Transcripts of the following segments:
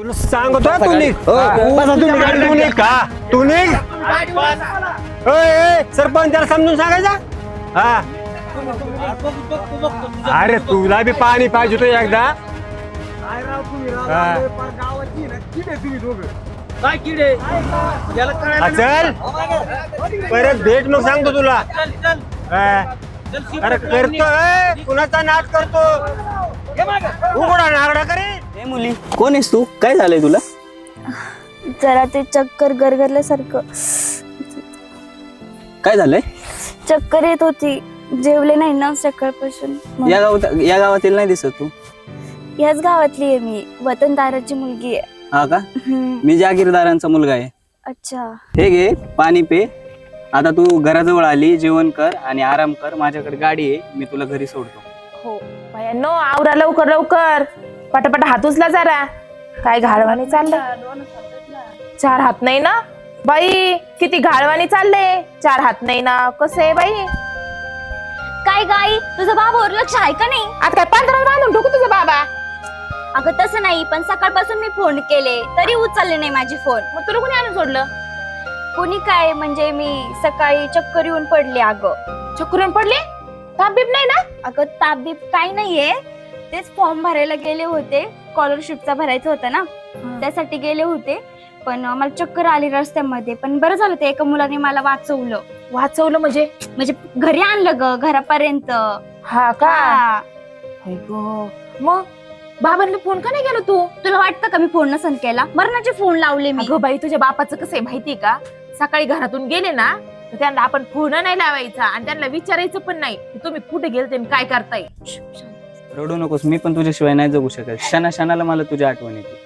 तुला सांगतो तू निघ. बसा तुम्ही तू निघ का तू निघ. ओय, ओय, सरपंच त्याला समजून सांगायचा? हा. अरे तुला बी पाणी पाहिजे तो एकदा. हा. काय किडे याला हा, चल. परत भेट मग सांगतो तुला. हा. अरे करतो. कुणाचा नाच करतो? उघडा नागडा करे ए मुली कोण आहेस तू? काय झालंय तुला? जरा ते चक्कर गरगरल्यासारखं. काय झालंय? चक्कर येत होती. जेवले नाही ना सकाळपासून. म्हणून. या गावात या गावातील नाही दिसत तू? याच गावातली आहे मी. वतनदाराची मुलगी आहे. हा का? हम्म, मी जागीरदारांचा मुलगा आहे. अच्छा. हे घे पाणी पे. आता तू घराजवळ आली जेवण कर आणि आराम कर. माझ्याकडे गाडी आहे. मी तुला घरी सोडतो. हो. बायांनो आवरा लवकर लवकर. पटापट हात उचला जरा. काय घाळवाने चाललंय? चार हात नाही ना? बाई किती घाळवाने चालले चार हात नाही ना? कसं आहे बाई? काय गाई तुझं बाबावर लक्ष आहे का नाही? आता काय पांढरा बांधून ठोकू तुझा बाबा? अगं तसं नाही पण सकाळपासून मी फोन केले. तरी उचलले नाही माझी फोन. मग तुला कोणी आणून सोडलं? कोणी काय म्हणजे मी सकाळी चक्कर येऊन पडले अगं. चक्करून पडले? ताप बीप नाही ना? अगं ताबीब काय नाहीये. तेच फॉर्म भरायला गेले होते. स्कॉलरशिपचा भरायचा होता ना? त्यासाठी गेले होते. पण मला चक्कर आली रस्त्यामध्ये. पण बरं झालं ते एका मुलाने मला वाचवलं. वाचवलं म्हणजे? म्हणजे घरी आणलं ग घरापर्यंत. हा का. मग? बाबांना फोन का नाही केला तू? तुला वाटतं का मी फोन नसन केला? मरणाचे फोन लावले मी. बाई तुझ्या बापाचं कसं आहे माहिती का? सकाळी घरातून गेले ना तर त्यांना आपण फोन नाही लावायचा. आणि त्यांना विचारायचं पण नाही तुम्ही कुठे गेलते काय करताय? रडू नकोस मी पण तुझ्याशिवाय नाही जगू शकत. क्षणा क्षणाला मला तुझी आठवण येते.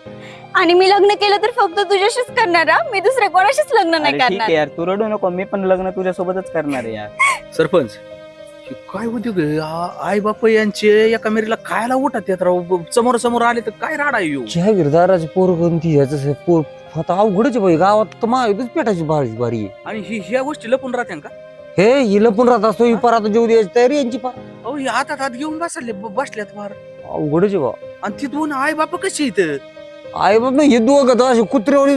आणि मी लग्न केलं तर फक्त तुझ्याशीच करणार हा. मी दुसऱ्या कोणाशीच लग्न नाही ठीक करणार. आहे यार तू रडू नको मी पण लग्न तुझ्यासोबतच करणार आहे यार. सरपंच हे काय उद्योग आहे? आ- आई बाप यांचे एका मेरीला खायला उठत येत राव. समोर समोर आले तर काय राडा येऊ जहागीरदाराची पोर कोणती ह्याचं पोर आता अवघडच बाई. गावात तर महायुतीच पेटायची बारी बारी आहे. आणि ही ह्या गोष्टी लपून राहत्या का? हे हिला पण राहत असतो ही पार आता जेव द्यायची तयारी यांची पार अहो हे हातात हात घेऊन बसले ब- बसल्यात फार. अवघडच आहे बा. आणि तिथून आई बाप कशी इथं आई बाप नाही हे दोघं तर असे कुत्रेवणी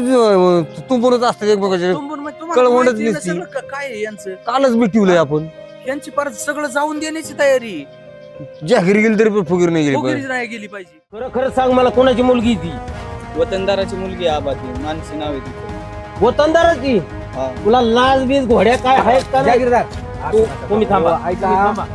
तुंबूनच असतात एकमेकाचे. तुंबून मग तुम्हाला कळवणच माहिती आहे ना दिसती. सगळं का- काय आहे यांचं? कालच मिटवलंय आपण. यांची परत सगळं जाऊन देण्याची तयारी. जाहीर गेली तरी पण फुगीर नाही गेली वगैरे नाही गेली पाहिजे. खरं खरं सांग मला कोणाची मुलगी ती? वतनदाराची मुलगी आबा ती मानसी नाव आहे तिचं. वतनदाराची हा. तुला लाज बीज घोड्या काय आहेत का नाही? तू- तुम्ही थांबा. तुम्ही थांबा.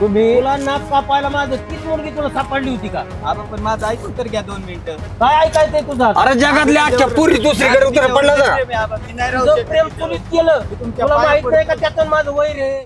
तुम्ही तुला नाक कापायला माझं तीच मुलगी तुला सापडली होती का? आबा पण माझं ऐकून तर घ्या दोन मिनिटं. काय ऐकायचंय तुझा? अरे जगातल्या आजच्या पुरी दुसरीकडे उतर पडला ना प्रेम आहे आबा, मी नाही राहू तुझं शकत प्रेम इथं. चुलीत केलं. तुमच्या तुला पाया माहीत नाही का. त्याचं माझं वैर आहे?